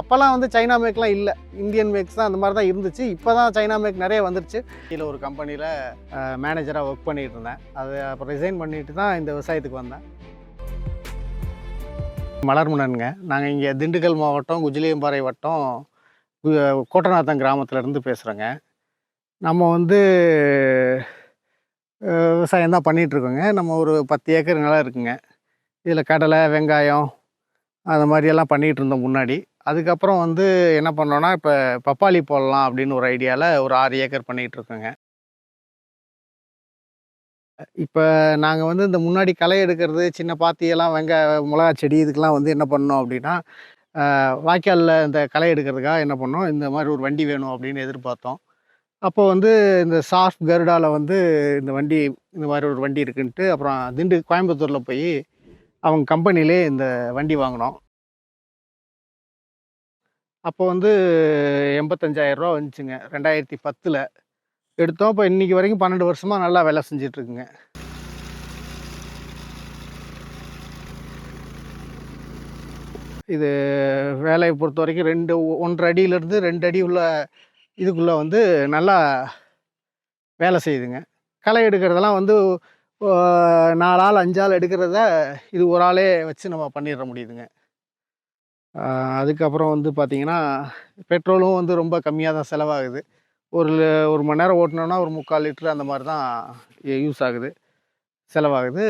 அப்போல்லாம் வந்து சைனா மேக்லாம் இல்லை. இந்தியன் மேக்ஸ் தான் அந்த மாதிரி தான் இருந்துச்சு. இப்போ தான் சைனா மேக் நிறைய வந்துருச்சு. இதில் ஒரு கம்பெனியில் மேனேஜராக ஒர்க் பண்ணிட்டு இருந்தேன். அது அப்புறம் ரிசைன் பண்ணிட்டு தான் இந்த விவசாயத்துக்கு வந்தேன். மலர்முனனுங்க நாங்கள் இங்கே திண்டுக்கல் மாவட்டம் குஜிலியம்பாறை வட்டம் கோட்டநாதன் கிராமத்துலேருந்து பேசுகிறோங்க நம்ம வந்து விவசாயம் தான் பண்ணிகிட்ருக்கோங்க நம்ம ஒரு பத்து ஏக்கர் நிலம் இருக்குங்க. இதில் கடலை வெங்காயம் அந்த மாதிரியெல்லாம் பண்ணிகிட்டு இருந்தோம் முன்னாடி. அதுக்கப்புறம் வந்து என்ன பண்ணோன்னா இப்போ பப்பாளி போடலாம் அப்படின்னு ஒரு ஐடியாவில் ஒரு ஆறு ஏக்கர் பண்ணிகிட்ருக்கோங்க இப்போ நாங்கள் வந்து இந்த முன்னாடி களை எடுக்கிறது சின்ன பாத்தியெல்லாம் வெங்க மிளகா செடி இதுக்கெலாம் வந்து என்ன பண்ணோம் அப்படின்னா வாய்க்காலில் இந்த களை எடுக்கிறதுக்காக என்ன பண்ணோம் இந்த மாதிரி ஒரு வண்டி வேணும் அப்படின்னு எதிர்பார்த்தோம். அப்போ வந்து இந்த சாஃப்ட் கருடாவில் வந்து இந்த வண்டி இந்த மாதிரி ஒரு வண்டி இருக்குன்ட்டு அப்புறம் திண்டு கோயம்புத்தூரில் போய் அவங்க கம்பெனிலே இந்த வண்டி வாங்கினோம். அப்போ வந்து எண்பத்தஞ்சாயிரம் ரூபா வந்துச்சுங்க. ரெண்டாயிரத்தி பத்தில். எடுத்தோம். இப்போ இன்றைக்கி வரைக்கும் பன்னெண்டு வருஷமாக நல்லா வேலை செஞ்சிட்ருக்குங்க. இது வேலையை பொறுத்த வரைக்கும் ரெண்டு ஒன்றரை அடியிலேருந்து ரெண்டு அடி உள்ள இதுக்குள்ளே வந்து நல்லா வேலை செய்யுதுங்க. களை எடுக்கிறதெல்லாம் வந்து நாலு ஆள் அஞ்சு ஆள் எடுக்கிறத இது ஒரு ஆளே வச்சு நம்ம பண்ணிட முடியுதுங்க. அதுக்கப்புறம் வந்து பார்த்திங்கன்னா பெட்ரோலும் வந்து ரொம்ப கம்மியாக தான் செலவாகுது. ஒரு ஒரு மணி நேரம் ஓட்டினோன்னா ஒரு முக்கால் லிட்டர் அந்த மாதிரி தான் யூஸ் ஆகுது. செலவாகுது.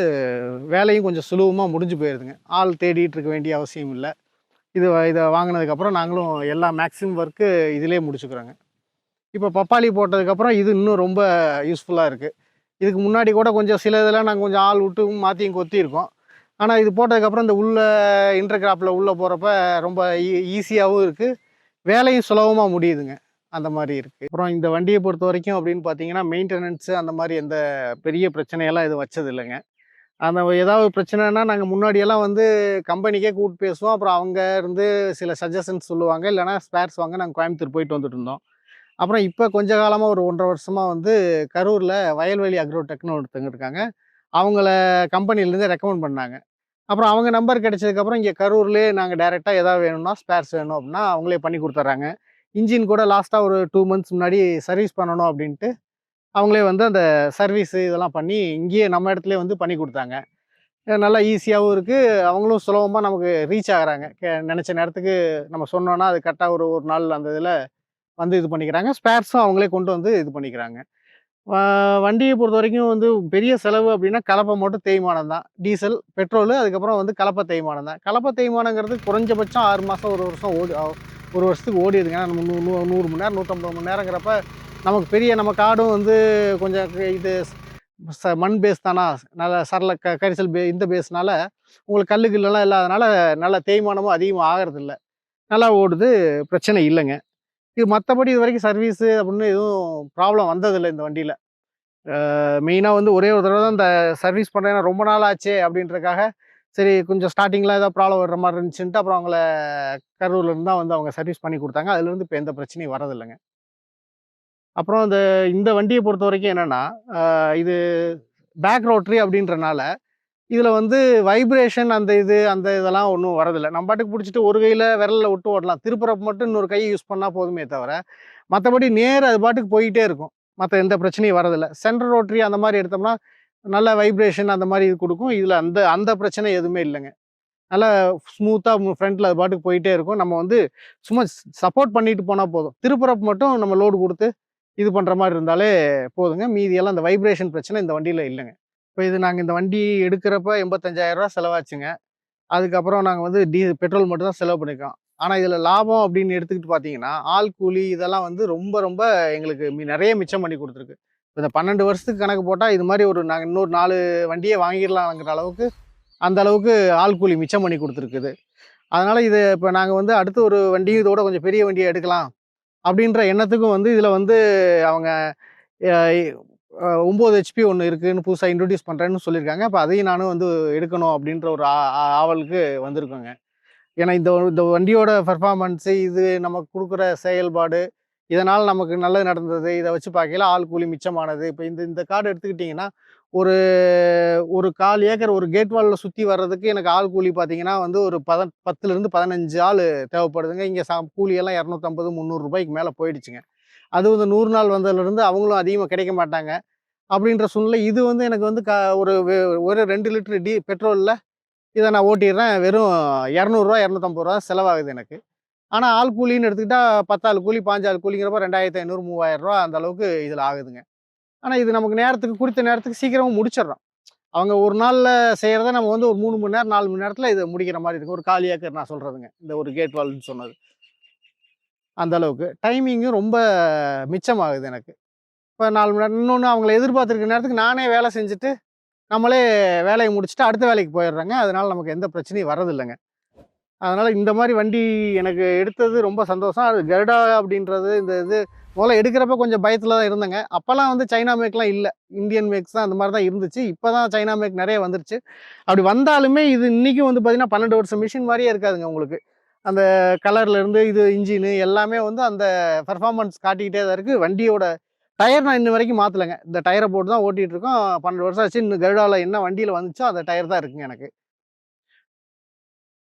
வேலையும் கொஞ்சம் சுலபமாக முடிஞ்சு போயிடுதுங்க ஆள் தேடிட்டு இருக்க வேண்டிய அவசியம் இல்லை. இது இதை வாங்கினதுக்கப்புறம் நாங்களும் எல்லா மேக்ஸிமம் ஒர்க்கு இதிலே முடிச்சுக்கிறோங்க. இப்போ பப்பாளி போட்டதுக்கப்புறம் இது இன்னும் ரொம்ப யூஸ்ஃபுல்லாக இருக்குது இதுக்கு முன்னாடி கூட கொஞ்சம் சில இதெல்லாம் நாங்கள் கொஞ்சம் ஆள் விட்டு மாற்றியும் கொத்தியிருக்கோம். ஆனால் இது போட்டதுக்கப்புறம் இந்த உள்ள இன்டர்கிராப்பில் உள்ளே போகிறப்ப ரொம்ப e-, ஈ ஈஸியாகவும் இருக்குது வேலையும் சுலபமாக முடியுதுங்க. அந்த மாதிரி இருக்குது அப்புறம் இந்த வண்டியை பொறுத்த வரைக்கும் அப்படின்னு பார்த்தீங்கன்னா மெயின்டெனன்ஸு அந்த மாதிரி எந்த பெரிய பிரச்சனையெல்லாம் இது வச்சது இல்லைங்க அந்த ஏதாவது பிரச்சனைனா நாங்கள் முன்னாடியெல்லாம் வந்து கம்பெனிக்கே கூப்பிட்டு பேசுவோம். அப்புறம் அவங்க இருந்து சில சஜஷன்ஸ் சொல்லுவாங்க. இல்லைனா ஸ்பேர்ஸ் வாங்க நாங்கள் கோயம்புத்தூர் போயிட்டு வந்துட்டு இருந்தோம். அப்புறம் இப்போ கொஞ்ச காலமாக ஒரு ஒன்றரை வருஷமாக வந்து கரூரில் வயல்வெளி அக்ரோ டெக்னோ ஒருத்தங்க இருக்காங்க. அவங்கள கம்பெனிலேருந்து ரெக்கமெண்ட் பண்ணாங்க. அப்புறம் அவங்க நம்பர் கிடைச்சதுக்கப்புறம் இங்கே கரூர்லேயே நாங்கள் டேரெக்டாக எதாவது வேணும்னா ஸ்பேர்ஸ் வேணும் அப்படின்னா அவங்களே பண்ணி கொடுத்துட்றாங்க. இன்ஜின் கூட லாஸ்ட்டாக ஒரு டூ மந்த்ஸ் முன்னாடி சர்வீஸ் பண்ணணும் அப்படின்ட்டு அவங்களே வந்து அந்த சர்வீஸு இதெல்லாம் பண்ணி இங்கேயே நம்ம இடத்துல வந்து பண்ணி கொடுத்தாங்க. நல்லா ஈஸியாகவும் இருக்குது அவங்களும் சுலபமாக நமக்கு ரீச் ஆகிறாங்க. கே நினச்ச நேரத்துக்கு நம்ம சொன்னோன்னா அது கரெக்டாக ஒரு ஒரு நாள் அந்த இதில் வந்து இது பண்ணிக்கிறாங்க. ஸ்பேர்ஸும் அவங்களே கொண்டு வந்து இது பண்ணிக்கிறாங்க. வண்டியை பொறுத்த வரைக்கும் வந்து பெரிய செலவு அப்படின்னா கலப்பை மட்டும் தேய்மானம் தான். டீசல் பெட்ரோலு அதுக்கப்புறம் வந்து கலப்பை தேய்மானம் தான். கலப்பை தேய்மானங்கிறது குறைஞ்சபட்சம் ஆறு மாதம் ஒரு வருஷம் ஓடி ஒரு வருஷத்துக்கு ஓடிடுதுங்க. ஏன்னா நம்ம நூ நூறு மணி நேரம் நூற்றம்பது மணி நேரங்கிறப்ப நமக்கு பெரிய நம்ம காடும் வந்து கொஞ்சம் இது ச மண் பேஸ் தானா? நல்ல சரள க கரிசல் பே இந்த பேஸ்னால உங்களுக்கு கல்லு கில்லெல்லாம் இல்லாதனால நல்ல தேய்மானமும் அதிகமாக ஆகிறதில்ல. நல்லா ஓடுது பிரச்சனை இல்லைங்க. இது மற்றபடி இது வரைக்கும் சர்வீஸு அப்படின்னு எதுவும் ப்ராப்ளம் வந்ததில்லை இந்த வண்டியில். மெயினாக வந்து ஒரே ஒரு தடவை தான் இந்த சர்வீஸ் பண்ணுறேன் ரொம்ப நாள் ஆச்சே அப்படின்றதுக்காக சரி கொஞ்சம் ஸ்டார்டிங்கில் ஏதாவது ப்ராப்ளம் வர்ற மாதிரி இருந்துச்சுன்ட்டு அப்புறம் அவங்கள கரூர்லேருந்து தான் வந்து அவங்க சர்வீஸ் பண்ணி கொடுத்தாங்க. அதுலேருந்து இப்போ எந்த பிரச்சனையும் வரதில்லைங்க அப்புறம் இந்த இந்த வண்டியை பொறுத்த வரைக்கும் என்னென்னா இது பேக் ரோட்ரி அப்படின்றனால இதில் வந்து வைப்ரேஷன் அந்த இது அந்த இதெல்லாம் ஒன்றும் வரதில்லை நம்ம பாட்டுக்கு பிடிச்சிட்டு ஒரு கையில் விரலில் விட்டு ஓடலாம் திருப்புறப்ப மட்டும் இன்னொரு கையை யூஸ் பண்ணால் போதுமே தவிர மற்றபடி நேர் அது பாட்டுக்கு போயிட்டே இருக்கும். மற்ற எந்த பிரச்சனையும் வரதில்லை சென்ட்ரல் ரோட்ரி அந்த மாதிரி எடுத்தோம்னா நல்ல வைப்ரேஷன் அந்த மாதிரி இது கொடுக்கும். இதில் அந்த அந்த பிரச்சனை எதுவுமே இல்லைங்க. நல்லா ஸ்மூத்தாக ஃப்ரண்ட்டில் அது பாட்டுக்கு போயிட்டே இருக்கும். நம்ம வந்து சும்மா சப்போர்ட் பண்ணிட்டு போனால் போதும். திருப்புறப்பு மட்டும் நம்ம லோடு கொடுத்து இது பண்ணுற மாதிரி இருந்தாலே போதுங்க. மீதியெல்லாம் அந்த வைப்ரேஷன் பிரச்சனை இந்த வண்டியில் இல்லைங்க. இப்போ இது நாங்கள் இந்த வண்டி எடுக்கிறப்ப எண்பத்தஞ்சாயிரம் ரூபா செலவாச்சுங்க. அதுக்கப்புறம் நாங்கள் வந்து டீ பெட்ரோல் மட்டும் தான் செலவு பண்ணியிருக்கோம் ஆனால் இதில் லாபம் அப்படின்னு எடுத்துக்கிட்டு பார்த்தீங்கன்னா ஆள் கூலி இதெல்லாம் வந்து ரொம்ப ரொம்ப எங்களுக்கு நிறைய மிச்சம் பண்ணி கொடுத்துருக்கு. இந்த பன்னெண்டு வருஷத்துக்கு கணக்கு போட்டால் இது மாதிரி ஒரு நாங்கள் இன்னொரு நாலு வண்டியே வாங்கிடலாங்கிற அளவுக்கு அந்த அளவுக்கு ஆள் கூலி மிச்சம் பண்ணி கொடுத்துருக்குது. அதனால் இது இப்போ நாங்கள் வந்து அடுத்து ஒரு வண்டி இதோட கொஞ்சம் பெரிய வண்டியை எடுக்கலாம் அப்படின்ற எண்ணத்துக்கும் வந்து இதில் வந்து அவங்க ஒம்பது ஹெச்பி ஒன்று இருக்குதுன்னு புதுசாக இன்ட்ரடியூஸ் பண்ணுறேன்னு சொல்லியிருக்காங்க. அப்போ அதையும் நானும் வந்து எடுக்கணும் அப்படின்ற ஒரு ஆ- ஆவலுக்கு வந்திருக்கோங்க. ஏன்னா இந்த இந்த வண்டியோட பர்ஃபார்மன்ஸு இது நமக்கு கொடுக்குற செயல்பாடு இதனால் நமக்கு நல்லது நடந்தது இதை வச்சு பார்க்கையில ஆள் கூலி மிச்சமானது. இப்போ இந்த இந்த கார்டு எடுத்துக்கிட்டிங்கன்னா ஒரு ஒரு கால் ஏக்கர் ஒரு கேட் வாலில் சுற்றி வர்றதுக்கு எனக்கு ஆள் கூலி பார்த்தீங்கன்னா வந்து ஒரு பத பத்துலேருந்து பதினஞ்சு ஆள் தேவைப்படுதுங்க. இங்கே சா கூலியெல்லாம் இரநூத்தம்பது முந்நூறுரூபாய்க்கு மேலே போயிடுச்சுங்க. அதுவும் இந்த நூறு நாள் வந்ததுலேருந்து அவங்களும் அதிகமாக கிடைக்க மாட்டாங்க. அப்படின்ற சூழ்நிலை இது வந்து எனக்கு வந்து க ஒரு ஒரு ரெண்டு லிட்டரு டி பெட்ரோலில் இதை நான் ஓட்டிடுறேன். வெறும் இரநூறுவா இரநூத்தம்பது ரூபா செலவாகுது எனக்கு. ஆனால் ஆள் கூலின்னு எடுத்துக்கிட்டால் பத்தாள் கூலி பாஞ்சாள் கூலிங்கிறப்ப ரெண்டாயிரத்தி ஐநூறு மூவாயிரம் அந்த அளவுக்கு இதில் ஆகுதுங்க. ஆனால் இது நமக்கு நேரத்துக்கு குறித்த நேரத்துக்கு சீக்கிரமாக முடிச்சிடுறோம். அவங்க ஒரு நாளில் செய்கிறத நம்ம வந்து ஒரு மூணு மணி நேரம் நாலு மணி நேரத்தில் இதை முடிக்கிற மாதிரி இருக்கும். ஒரு கால் நான் சொல்கிறதுங்க இந்த ஒரு கேட் வால்னு சொன்னது. அந்த அளவுக்கு. டைமிங்கும் ரொம்ப மிச்சமாகுது எனக்கு. இப்போ நாலு மணி நேரம் இன்னொன்று அவங்கள எதிர்பார்த்துருக்க நேரத்துக்கு நானே வேலை செஞ்சுட்டு நம்மளே வேலையை முடிச்சுட்டு அடுத்த வேலைக்கு போயிடுறாங்க. அதனால் நமக்கு எந்த பிரச்சனையும் வரதில்லைங்க அதனால் இந்த மாதிரி வண்டி எனக்கு எடுத்தது ரொம்ப சந்தோஷம். அது கருடா அப்படின்றது இந்த இது முதல்ல எடுக்கிறப்ப கொஞ்சம் பயத்தில் தான் இருந்தேங்க. அப்போல்லாம் வந்து சைனா மேக்லாம் இல்லை. இந்தியன் மேக்ஸ் தான் அந்த மாதிரி தான் இருந்துச்சு. இப்போ தான் சைனா மேக் நிறைய வந்துருச்சு. அப்படி வந்தாலுமே இது இன்றைக்கும் வந்து பார்த்திங்கன்னா பன்னெண்டு வருஷம் மிஷின் மாதிரியே இருக்காதுங்க உங்களுக்கு. அந்த கலர்லேருந்து இது இன்ஜினு எல்லாமே வந்து அந்த பெர்ஃபார்மன்ஸ் காட்டிக்கிட்டே தான் இருக்குது வண்டியோட டயர் நான் இன்ன வரைக்கும் மாற்றலைங்க இந்த டயரை போட்டு தான் ஓட்டிகிட்டு இருக்கோம். பன்னெண்டு வருஷம் ஆச்சு. இன்னும் கருடாவில் என்ன வண்டியில் வந்துச்சோ அந்த டயர் தான் இருக்குங்க எனக்கு.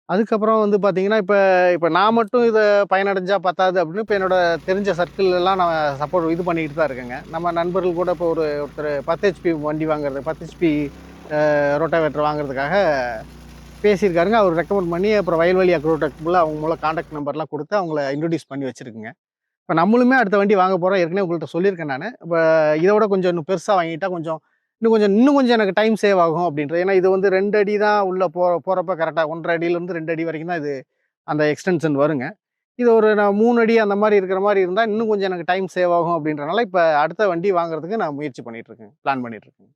அதுக்கப்புறம் வந்து பார்த்தீங்கன்னா இப்போ இப்போ நான் மட்டும் இதை பயனடைஞ்சால் பத்தாது அப்படின்னு இப்போ என்னோட தெரிஞ்ச சர்க்கிள் எல்லாம் நான் சப்போர்ட் இது பண்ணிக்கிட்டு தான் இருக்கேங்க. நம்ம நண்பர்கள் கூட இப்போ ஒரு ஒருத்தர் பத்து ஹெச்பி வண்டி வாங்குறது பத்து ஹெச்பி ரோட்டாவேட்டர் வாங்குறதுக்காக பேசியிருக்காருங்க. அவர் ரெக்கமெண்ட் பண்ணி அப்புறம் வயல்வெளி அக்ரோடெக்ல அவங்க மூலம் காண்டாக்ட் நம்பர்லாம் கொடுத்து அவங்கள இன்ட்ரடியூஸ் பண்ணி வச்சுருக்குங்க. இப்போ நம்மளுமே அடுத்த வண்டி வாங்க போகிறோம் ஏற்கனவே உங்கள்கிட்ட சொல்லியிருக்கேன் நான். இப்போ இதை விட கொஞ்சம் இன்னும் பெருசாக வாங்கிட்டா கொஞ்சம் இன்னும் கொஞ்சம் இன்னும் கொஞ்சம் எனக்கு டைம் சேவ் ஆகும் அப்படின்றது. ஏன்னா இது வந்து ரெண்டு அடி தான் உள்ளே போ போகிறப்ப கரெக்டாக ஒன்றரை அடியிலேருந்து ரெண்டு அடி வரைக்கும் தான் இது அந்த எக்ஸ்டென்ஷன் வருங்க. இது ஒரு நான் மூணு அடி அந்த மாதிரி இருக்கிற மாதிரி இருந்தால் இன்னும் கொஞ்சம் எனக்கு டைம் சேவ் ஆகும் அப்படின்றனால இப்போ அடுத்த வண்டி வாங்குறதுக்கு நான் முயற்சி பண்ணிகிட்ருக்கேன் பிளான் பண்ணிகிட்ருக்கேன்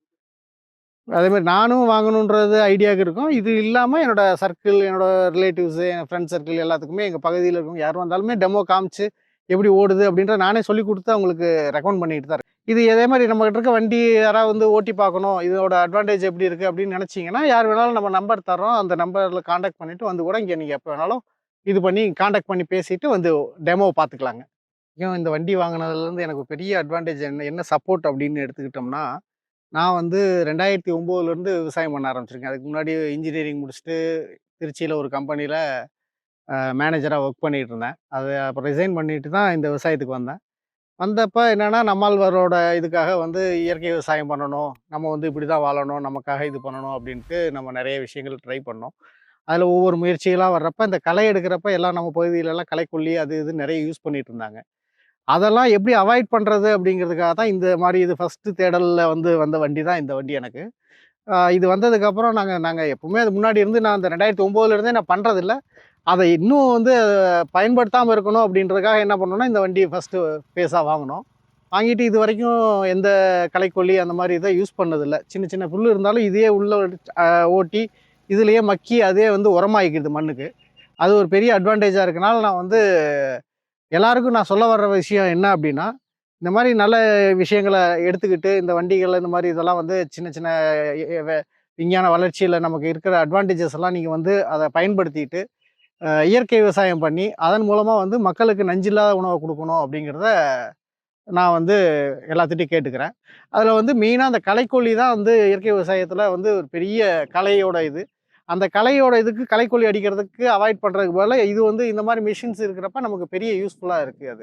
அதேமாதிரி நானும் வாங்கணுன்றது ஐடியாவுக்கு இருக்கும். இது இல்லாமல் என்னோட சர்க்கிள் என்னோட ரிலேட்டிவ்ஸு என் ஃப்ரெண்ட் சர்க்கிள் எல்லாத்துக்குமே எங்கள் பகுதியில் இருக்கும் யார் வந்தாலுமே டெமோ காமிச்சு எப்படி ஓடுது அப்படின்ற நானே சொல்லி கொடுத்து அவங்களுக்கு ரெக்கமெண்ட் பண்ணிட்டு தான் இது இதே மாதிரி நம்மகிட்ட இருக்க வண்டி யாராவது வந்து ஓட்டி பார்க்கணும் இதோட அட்வான்டேஜ் எப்படி இருக்குது அப்படின்னு நினச்சிங்கன்னா யார் வேணாலும் நம்ம நம்பர் தரோம் அந்த நம்பரில் காண்டாக்ட் பண்ணிவிட்டு வந்து கூட இங்கே நீங்கள் எப்போ வேணாலும் இது பண்ணி காண்டாக்ட் பண்ணி பேசிட்டு வந்து டெமோ பார்த்துக்கலாங்க. ஏன் இந்த வண்டி வாங்கினதுலேருந்து எனக்கு பெரிய அட்வான்டேஜ் என்ன என்ன சப்போர்ட் அப்படின்னு எடுத்துக்கிட்டோம்னா நான் வந்து ரெண்டாயிரத்தி ஒம்போதுலேருந்து விவசாயம் பண்ண ஆரம்பிச்சிருக்கேன். அதுக்கு முன்னாடி இன்ஜினியரிங் முடிச்சுட்டு திருச்சியில் ஒரு கம்பெனியில் மேனேஜராக ஒர்க் பண்ணிகிட்டு இருந்தேன். அது அப்புறம் ரிசைன் பண்ணிட்டு தான் இந்த விவசாயத்துக்கு வந்தேன். வந்தப்போ என்னென்னா நம்மால்வரோட இதுக்காக வந்து இயற்கை விவசாயம் பண்ணணும். நம்ம வந்து இப்படி தான் வாழணும். நமக்காக இது பண்ணணும் அப்படின்ட்டு நம்ம நிறைய விஷயங்கள் ட்ரை பண்ணோம். அதில் ஒவ்வொரு முயற்சிகளாக வர்றப்ப இந்த களை எடுக்கிறப்ப எல்லாம் நம்ம பகுதியிலலாம் களைக்கொல்லி அது இது நிறைய யூஸ் பண்ணிகிட்டு இருந்தாங்க. அதெல்லாம் எப்படி அவாய்ட் பண்ணுறது அப்படிங்கிறதுக்காக தான் இந்த மாதிரி இது ஃபஸ்ட்டு தேடலில் வந்து வந்த வண்டி தான் இந்த வண்டி எனக்கு. இது வந்ததுக்கப்புறம் நாங்கள் நாங்கள் எப்பவுமே அது முன்னாடி இருந்து நான் அந்த ரெண்டாயிரத்தி ஒம்போதுலேருந்தே நான் பண்ணுறதில்ல அதை இன்னும் வந்து பயன்படுத்தாமல் இருக்கணும் அப்படின்றதுக்காக என்ன பண்ணோன்னா இந்த வண்டியை ஃபஸ்ட்டு பேஸாக வாங்கினோம். வாங்கிட்டு இது வரைக்கும் எந்த களைக்கொல்லி அந்த மாதிரி இதை யூஸ் பண்ணதில்லை. சின்ன சின்ன புல் இருந்தாலும் இதே உள்ள ஓட்டி இதுலேயே மக்கி அதே வந்து உரமாயிக்கிது மண்ணுக்கு. அது ஒரு பெரிய அட்வான்டேஜாக இருக்கனால நான் வந்து எல்லாருக்கும் நான் சொல்ல வர்ற விஷயம் என்ன அப்படின்னா இந்த மாதிரி நல்ல விஷயங்களை எடுத்துக்கிட்டு இந்த வண்டிகள் இந்த மாதிரி இதெல்லாம் வந்து சின்ன சின்ன விஞ்ஞான வளர்ச்சியில் நமக்கு இருக்கிற அட்வான்டேஜஸ் எல்லாம் நீங்கள் வந்து அதை பயன்படுத்திட்டு இயற்கை விவசாயம் பண்ணி அதன் மூலமாக வந்து மக்களுக்கு நஞ்சில்லாத உணவை கொடுக்கணும் அப்படிங்கிறத நான் வந்து எல்லாத்திட்டையும் கேட்டுக்கிறேன். அதில் வந்து மெயினாக அந்த கலைக்கொல்லி தான் வந்து இயற்கை விவசாயத்தில் வந்து ஒரு பெரிய கலையோட இது. அந்த கலையோட இதுக்கு கலைக்கொல்லி அடிக்கிறதுக்கு அவாய்ட் பண்ணுறதுக்கு பதிலாக இது வந்து இந்த மாதிரி மிஷின்ஸ் இருக்கிறப்ப நமக்கு பெரிய யூஸ்ஃபுல்லாக இருக்குது அது.